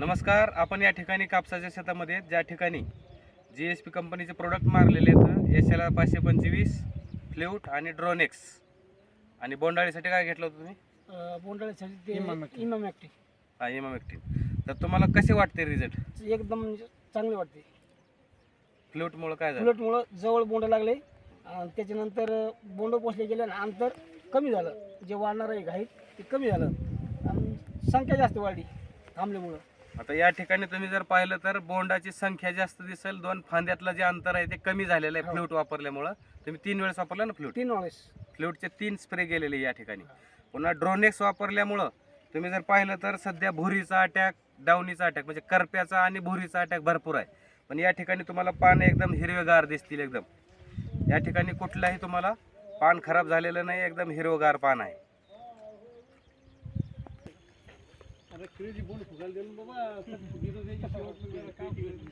नमस्कार आपण या ठिकाणी कापसाच्या शेतामध्ये ज्या ठिकाणी जी एस पी कंपनीचे प्रोडक्ट मारलेले आहेत. एस एल आर पाचशे पंचवीस फ्ल्यूट आणि ड्रोनेक्स आणि बोंडाळीसाठी काय घेतलं होतं तुम्ही? बोंडाळ्यासाठी ते इमामॅक्टिन. इमामॅक्टिन हा इमामॅक्टिन तर तुम्हाला कसे वाटते रिझल्ट एकदम म्हणजे चांगले वाटते. फ्ल्यूटमुळं काय झालं? जवळ बोंड लागले. आणि त्याच्यानंतर बोंड पोचले गेले आणि अंतर कमी झालं. जे वाढणार आहे घाईत ते कमी झालं. आणि संख्या जास्त वाढली थांबल्यामुळं. आता या ठिकाणी तुम्ही जर पाहिलं तर बोंडाची संख्या जास्त दिसेल. दोन फांद्यातलं जे अंतर आहे ते कमी झालेलं आहे हो. फ्ल्यूट वापरल्यामुळं. तुम्ही तीन वेळेस वापरलं ना फ्ल्यूट तीन वेळेस. फ्ल्यूटचे तीन स्प्रे गेलेले या ठिकाणी. पुन्हा ड्रोनेक्स वापरल्यामुळं तुम्ही जर पाहिलं तर सध्या भुरीचा अटॅक डावणीचा अटॅक म्हणजे करप्याचा आणि भुरीचा अटॅक भरपूर आहे. पण या ठिकाणी तुम्हाला पान एकदम हिरवेगार दिसतील एकदम. या ठिकाणी कुठलाही तुम्हाला पान खराब झालेलं नाही एकदम हिरवगार पान आहे. आता खरेदी बोल फुगायला गेलो बाबा